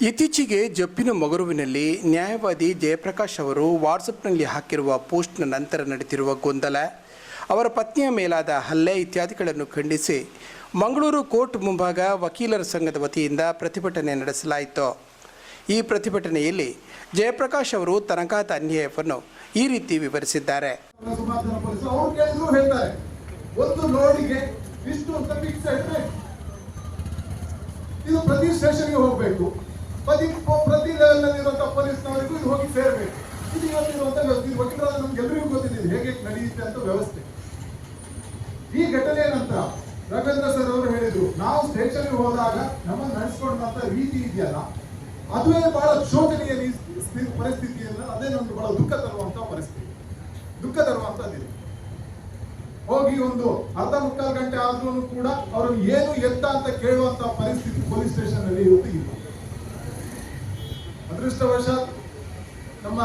ಇತ್ತೀಚೆಗೆ ಜಪ್ಪಿನ ಮಗುರುವಿನಲ್ಲಿ ನ್ಯಾಯವಾದಿ ಜಯಪ್ರಕಾಶ್ ಅವರು ವಾಟ್ಸಪ್ನಲ್ಲಿ ಹಾಕಿರುವ ಪೋಸ್ಟ್ನ ನಂತರ ನಡೆದಿರುವ ಗೊಂದಲ, ಅವರ ಪತ್ನಿಯ ಮೇಲಾದ ಹಲ್ಲೆ ಇತ್ಯಾದಿಗಳನ್ನು ಖಂಡಿಸಿ ಮಂಗಳೂರು ಕೋರ್ಟ್ ಮುಂಭಾಗ ವಕೀಲರ ಸಂಘದ ವತಿಯಿಂದ ಪ್ರತಿಭಟನೆ ನಡೆಸಲಾಯಿತು. ಈ ಪ್ರತಿಭಟನೆಯಲ್ಲಿ ಜಯಪ್ರಕಾಶ್ ಅವರು ತನಕಾದ ಅನ್ಯಾಯವನ್ನು ಈ ರೀತಿ ವಿವರಿಸಿದ್ದಾರೆ. ಇದು ಪ್ರತಿ ಸ್ಟೇಷನ್ಗೆ ಹೋಗ್ಬೇಕು. ಪ್ರತಿ ಪ್ರತಿ ಲೆವೆಲ್ನಲ್ಲಿರುವಂತಹ ಪೊಲೀಸ್ನವರಿಗೂ ಇದು ಹೋಗಿ ಸೇರಬೇಕು. ಇದು ಇವತ್ತಿರುವಂಥ ವ್ಯವಸ್ಥೆ ಇದು ವಕೀಲರಾದ ನಮ್ಗೆಲ್ಲರಿಗೂ ಗೊತ್ತಿದೆ ಹೇಗೆ ನಡೆಯುತ್ತೆ ಅಂತ ವ್ಯವಸ್ಥೆ. ಈ ಘಟನೆ ನಂತರ ರವೀಂದ್ರ ಸರ್ ಅವರು ಹೇಳಿದ್ರು, ನಾವು ಸ್ಟೇಷನ್ಗೆ ಹೋದಾಗ ನಮ್ಮನ್ನು ನಡೆಸ್ಕೊಂಡಂತ ರೀತಿ ಇದೆಯಲ್ಲ, ಅದುವೇ ಬಹಳ ಶೋಚನೀಯ ಪರಿಸ್ಥಿತಿಯನ್ನ ಅದೇ ನಮ್ಗೆ ಬಹಳ ದುಃಖ ತರುವಂತ ಪರಿಸ್ಥಿತಿ. ದುಃಖ ತರುವಂತದ್ದಿದೆ. ಹೋಗಿ ಒಂದು ಅರ್ಧ ಮುಕ್ಕಾಲು ಗಂಟೆ ಆದ್ರೂ ಕೂಡ ಅವ್ರನ್ನ ಏನು ಎತ್ತ ಅಂತ ಕೇಳುವಂತ ಪರಿಸ್ಥಿತಿ ಪೊಲೀಸ್ ಸ್ಟೇಷನ್ ಅಲ್ಲಿ ಇವತ್ತು ಇಲ್ಲ. ಅದೃಷ್ಟವಶಾತ್ ನಮ್ಮ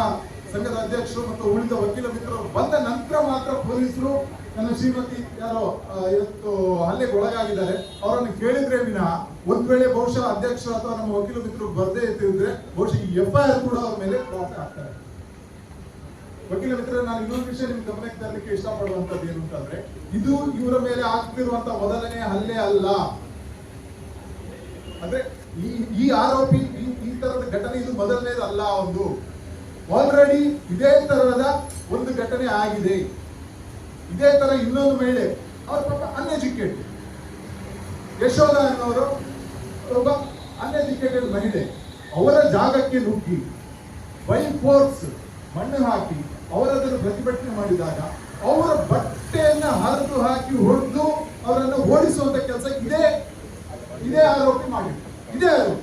ಸಂಘದ ಅಧ್ಯಕ್ಷರು ಮತ್ತು ಉಳಿದ ವಕೀಲ ಮಿತ್ರರು ಬಂದ ನಂತರ ಮಾತ್ರ ಪೊಲೀಸರು ನನ್ನ ಶ್ರೀಮತಿ ಯಾರೋ ಇವತ್ತು ಹಲ್ಲೆಗೆ ಒಳಗಾಗಿದ್ದಾರೆ. ಅವರನ್ನು ಕೇಳಿದ್ರೆ ವಿನಃ ಒಂದ್ ವೇಳೆ ಬಹುಶಃ ಅಧ್ಯಕ್ಷರು ಅಥವಾ ನಮ್ಮ ವಕೀಲ ಮಿತ್ರರು ಬರದೇ ಇರ್ತಿದ್ರೆ ಬಹುಶಃ ಎಫ್ಐಆರ್ ಕೂಡ ಅವ್ರ ಮೇಲೆ ಕ್ರಾಸ್ ಆಗ್ತಾರೆ ವಕೀಲ ಮಿತ್ರ ನಾನು ಇನ್ನೊಂದು ವಿಷಯ ನಿಮ್ಗೆ ಗಮನಕ್ಕೆ ತರಲಿಕ್ಕೆ ಇಷ್ಟಪಡುವಂತದ್ದು ಏನು ಅಂತಂದ್ರೆ, ಇದು ಇವರ ಮೇಲೆ ಆಗ್ತಿರುವಂತ ಮೊದಲನೇ ಹಲ್ಲೆ ಅಲ್ಲ. ಅಂದ್ರೆ ಈ ಈ ಆರೋಪಿ, ಈ ತರದ ಘಟನೆ ಇದು ಮೊದಲನೇದಲ್ಲ ಒಂದು. ಆಲ್ರೆಡಿ ಇದೇ ತರಹದ ಒಂದು ಘಟನೆ ಆಗಿದೆ. ಇದೇ ತರ ಇನ್ನೊಂದು ಮಹಿಳೆ, ಅವ್ರ ಪಾಪ ಅನ್ಎಜುಕೇಟೆಡ್. ಯಶೋಧ ಅನ್ನೋರು ಒಬ್ಬ ಅನ್ಎಜುಕೇಟೆಡ್ ಮಹಿಳೆ, ಅವರ ಜಾಗಕ್ಕೆ ನುಗ್ಗಿ ಬೈ ಫೋರ್ಸ್ ಮಣ್ಣು ಹಾಕಿ, ಅವರದನ್ನು ಪ್ರತಿಭಟನೆ ಮಾಡಿದಾಗ ಅವರ ಬಟ್ಟೆಯನ್ನ ಹರಿದು ಹಾಕಿ ಹೊಡೆದು ಅವರನ್ನು ಓಡಿಸುವಂತ ಕೆಲಸ ಇದೇ ಇದೇ ಆರೋಪಿ ಮಾಡಿದ್ರು ಇದೇ. ಅವರು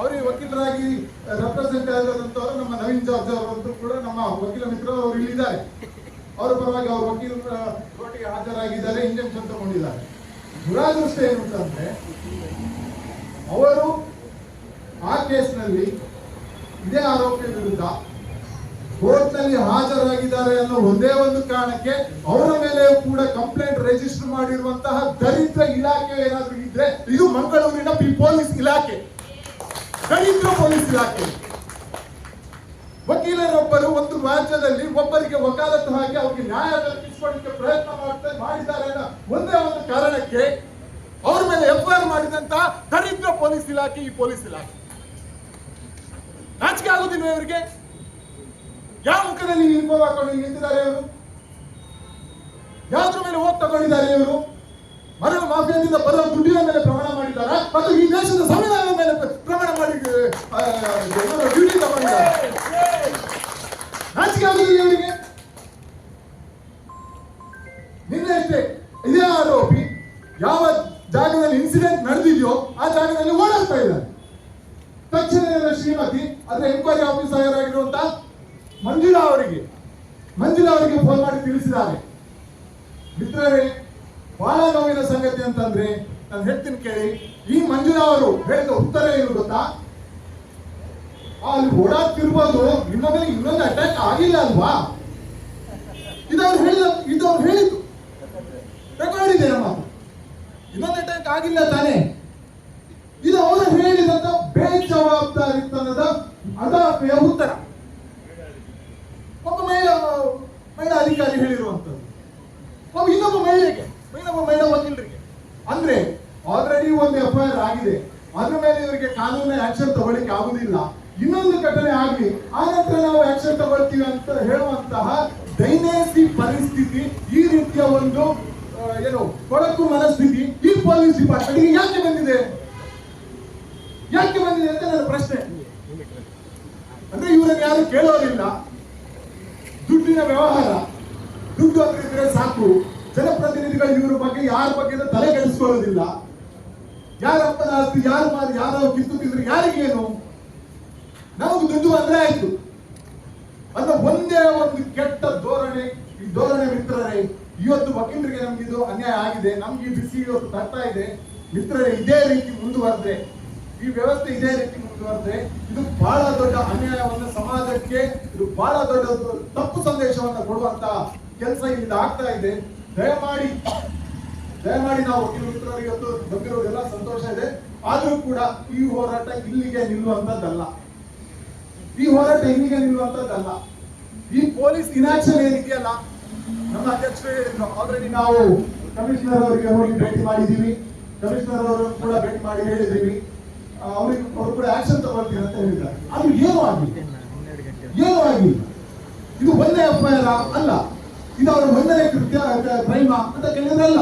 ಅವರಿಗೆ ವಕೀಲರಾಗಿ ರೆಪ್ರೆಸೆಂಟ್ ಆಗಿರೋದಂತವರು ನಮ್ಮ ನವೀನ್ ಜಾರ್ಜ್ ಅವರಂತೂ ಕೂಡ ನಮ್ಮ ವಕೀಲ ಮಿತ್ರರು ಅವರು ಇಲ್ಲಿದ್ದಾರೆ. ಅವರ ಪರವಾಗಿ ಅವ್ರ ವಕೀಲರ ಕೋರ್ಟಿಗೆ ಹಾಜರಾಗಿದ್ದಾರೆ, ಇಂಜೆಕ್ಷನ್ ತಗೊಂಡಿದ್ದಾರೆ. ದುರಾದೃಷ್ಟ ಏನು ಅಂತಂದ್ರೆ ಅವರು ಆ ಕೇಸ್ನಲ್ಲಿ ಇದೇ ಆರೋಪಿಯ ವಿರುದ್ಧ ಕೋರ್ಟ್ನಲ್ಲಿ ಹಾಜರಾಗಿದ್ದಾರೆ ಅನ್ನೋ ಒಂದೇ ಒಂದು ಕಾರಣಕ್ಕೆ ಅವರ ಮೇಲೆ ಕೂಡ ಕಂಪ್ಲೇಂಟ್ ರಿಜಿಸ್ಟರ್ ಮಾಡಿರುವಂತಹ ದರಿದ್ರ ಇಲಾಖೆ ಏನಾದ್ರೂ ಇದ್ರೆ ಇದು ಮಂಗಳೂರಿನ ಪೊಲೀಸ್ ಇಲಾಖೆ. ದರಿದ್ರ ಪೊಲೀಸ್ ಇಲಾಖೆ. ವಕೀಲರೊಬ್ಬರು ಒಂದು ರಾಜ್ಯದಲ್ಲಿ ಒಬ್ಬರಿಗೆ ವಕಾಲತ್ತು ಹಾಕಿ ಅವರಿಗೆ ನ್ಯಾಯ ಕಲ್ಪಿಸಿಕೊಳ್ಳಿಕ್ಕೆ ಪ್ರಯತ್ನ ಮಾಡ್ತಾ ಮಾಡಿದ್ದಾರೆ ಒಂದೇ ಒಂದು ಕಾರಣಕ್ಕೆ ಅವ್ರ ಮೇಲೆ ಎಫ್ಐಆರ್ ಮಾಡಿದಂತಹ ದರಿದ್ರ ಪೊಲೀಸ್ ಇಲಾಖೆ ಈ ಪೊಲೀಸ್ ಇಲಾಖೆ. ನಾಚಿಕೆ ಆಗುದಿಲ್ವ ಇವರಿಗೆ? ಯಾವ ಮುಖದಲ್ಲಿ ಯೂನಿಫಾರ್ಮ್ ಹಾಕೊಂಡು ನಿಂತಿದ್ದಾರೆ ಇವರು ಯಾವ್ದ್ರ ಮೇಲೆ ಹೋಗಿ ತಗೊಂಡಿದ್ದಾರೆ ಇವರು ಮರಳು ಮಾಫಿಯಾದಿಂದ ಬರೋ ದುಡ್ಡಿನ ಮೇಲೆ ಪ್ರಮಾಣ ಮಾಡಿದ್ದಾರೆ? ಮತ್ತು ಈ ದೇಶದ ಸಂವಿಧಾನದ ಮೇಲೆ ಪ್ರಮಾಣ ಮಾಡಿ ಡ್ಯೂಟಿ ತಗೊಂಡಿದ್ದಾರೆ? ಇವರಿಗೆ? ನಿನ್ನೆ ಅಷ್ಟೇ, ಇದೇ ಆರೋಪಿ ಯಾವ ಜಾಗದಲ್ಲಿ ಇನ್ಸಿಡೆಂಟ್ ನಡೆದಿದೆಯೋ ಆ ಜಾಗದಲ್ಲಿ ಓಡಾಡ್ತಾ ಇದ್ದಾರೆ ತಕ್ಷಣ ಶ್ರೀಮತಿ, ಅದರ ಎಂಕ್ವೈರಿ ಆಫೀಸರ್ ಆಗಿರುವಂತ ಮಂಜುಳಾ ಅವರಿಗೆ ಮಂಜುಳಾ ಅವರಿಗೆ ಫೋನ್ ಮಾಡಿ ತಿಳಿಸಿದ್ದಾರೆ. ಮಿತ್ರರೇ ಬಹಳ ನೋವಿನ ಸಂಗತಿ ಅಂತಂದ್ರೆ ನಾನು ಹೇಳ್ತೀನಿ ಕೇಳಿ, ಈ ಮಂಜುಳಾ ಅವರು ಹೇಳಿದ ಉತ್ತರ ಏನು ಗೊತ್ತಾ? ಅಲ್ಲಿ ಓಡಾಡ್ತಿರ್ಬೋದು, ನಿಮ್ಮ ಮೇಲೆ ಇನ್ನೊಂದು ಅಟ್ಯಾಕ್ ಆಗಿಲ್ಲ ಅಲ್ವಾ? ಇದವ್ರು ಹೇಳಿದ, ಇದವ್ರು ಹೇಳಿದ್ದು. ರೆಕಾರ್ಡ್ ಇದೆ ನಮ್ಮ. ಇನ್ನೊಂದು ಅಟ್ಯಾಕ್ ಆಗಿಲ್ಲ ತಾನೇ? ಇದು ಅವರು ಹೇಳಿದಂತ ಬೇಜವಾಬ್ದಾರಿತನದ ಅದಾಪೆಯ ಉತ್ತರ ಒಬ್ಬ ಮಹಿಳಾ ಮಹಿಳಾ ಅಧಿಕಾರಿ ಹೇಳಿರುವಂತದ್ದು ನಾವು ಇನ್ನೊಬ್ಬ ಮಹಿಳೆಗೆ ಇನ್ನೊಬ್ಬ ಮಹಿಳಾ ವಕೀಲರಿಗೆ. ಅಂದ್ರೆ ಆಲ್ರೆಡಿ ಒಂದು ಎಫ್ ಐ ಆಗಿದೆ. ಅದ್ರ ಮೇಲೆ ಇವರಿಗೆ ಕಾನೂನು ಆಕ್ಷನ್ ತಗೊಳ್ಳಿಕ್ಕೆ ಆಗುದಿಲ್ಲ. ಇನ್ನೊಂದು ಘಟನೆ ಆಗಲಿ ಆ ನಂತರ ನಾವು ಆಕ್ಷನ್ ತಗೊಳ್ತೀವಿ ಅಂತ ಹೇಳುವಂತಹ ದೈನಂದಿನ ಪರಿಸ್ಥಿತಿ, ಈ ರೀತಿಯ ಒಂದು ಏನು ಕೊಳಕು ಮನಸ್ಥಿತಿ ಈ ಪೊಲೀಸ್ ಡಿಪಾರ್ಟ್ಮೆಂಟ್ ಯಾಕೆ ಬಂದಿದೆ? ಯಾಕೆ ಬಂದಿದೆ ಅಂತ ನನ್ನ ಪ್ರಶ್ನೆ. ಅಂದ್ರೆ ಇವರನ್ನು ಯಾರು ಕೇಳೋರಿಲ್ಲ. ದುಡ್ಡಿನ ವ್ಯವಹಾರ. ದುಡ್ಡು ಅಂದ್ರೆ ಸಾಕು. ಜನಪ್ರತಿನಿಧಿಗಳು ಇವ್ರ ಬಗ್ಗೆ, ಯಾರ ಬಗ್ಗೆ ತಲೆ ಕೆಡಿಸ್ಕೊಳ್ಳೋದಿಲ್ಲ. ಯಾರಪ್ಪನ ಆಸ್ತಿ, ಯಾರು ಮಾರಿ ಯಾರೋ ಕಿತ್ತು ತಿಂದ್ರೆ ಯಾರಿಗೇನು? ನಮಗೆ ದುಡ್ಡು ಅಂದ್ರೆ ಆಯ್ತು. ಅಂದ್ರೆ ಒಂದೇ ಒಂದು ಕೆಟ್ಟ ಧೋರಣೆ. ಈ ಧೋರಣೆ ಮಿತ್ರರೇ, ಇವತ್ತು ವಕೀಲರಿಗೆ ನಮ್ಗೆ ಇದು ಅನ್ಯಾಯ ಆಗಿದೆ. ನಮ್ಗೆ ಈ ಬಿಸಿ ಇವತ್ತು ತರ್ತಾ ಇದೆ. ಮಿತ್ರರೇ, ಇದೇ ರೀತಿ ಮುಂದುವರೆದ್ರೆ, ಈ ವ್ಯವಸ್ಥೆ ಇದೇ ರೀತಿ ಮುಂದುವರೆದ್ರೆ, ಇದು ಬಹಳ ದೊಡ್ಡ ಅನ್ಯಾಯವನ್ನು ಸಮಾಜಕ್ಕೆ, ಇದು ಬಹಳ ದೊಡ್ಡ ತಪ್ಪು ಸಂದೇಶವನ್ನು ಕೊಡುವಂತ ಕೆಲಸ ಇಲ್ಲಿ ಆಗ್ತಾ ಇದೆ. ದಯಮಾಡಿ ದಯಮಾಡಿ ನಾವು ವಕೀಲ ಮಿತ್ರರಿಗೆ ಇವತ್ತು ಬಂದಿರೋದೆಲ್ಲ ಸಂತೋಷ ಇದೆ. ಆದರೂ ಕೂಡ ಈ ಹೋರಾಟ ಇಲ್ಲಿಗೆ ನಿಲ್ಲುವಂತದ್ದಲ್ಲ ಈ ಹೋರಾಟ ಇಲ್ಲಿಗೆ ನಿಲ್ಲುವಂತದ್ದಲ್ಲ ಈ ಪೊಲೀಸ್ ಇನಾಕ್ಷನ್ ಏನಿದೆಯಲ್ಲ ನಮ್ಮ ಅಧ್ಯಕ್ಷರು ಹೇಳಿದ್ರು. ಆಲ್ರೆಡಿ ನಾವು ಕಮಿಷನರ್ ಅವರಿಗೆ ಹೋಗಿ ಭೇಟಿ ಮಾಡಿದ್ದೀವಿ. ಕಮಿಷನರ್ ಅವರು ಕೂಡ ಭೇಟಿ ಮಾಡಿ ಹೇಳಿದೀವಿ ಆ, ಅವ್ರಿಗೆ ಅವರು ಕೂಡ ಆಕ್ಷನ್ ತಗೊಳ್ತೀವಿ ಅಂತ ಹೇಳಿದ್ದಾರೆ. ಅದು ಏನು ಆಗಿಲ್ಲ. ಏನು ಆಗಿಲ್ಲ. ಇದು ಒಂದೇ ಅಪಾಯ ಅಲ್ಲ. ಇದು ಅವರ ಒಂದನೇ ಕೃತ್ಯ ಪ್ರೇಮ ಅಂತ ಕೇಳಿದ್ರಲ್ಲ.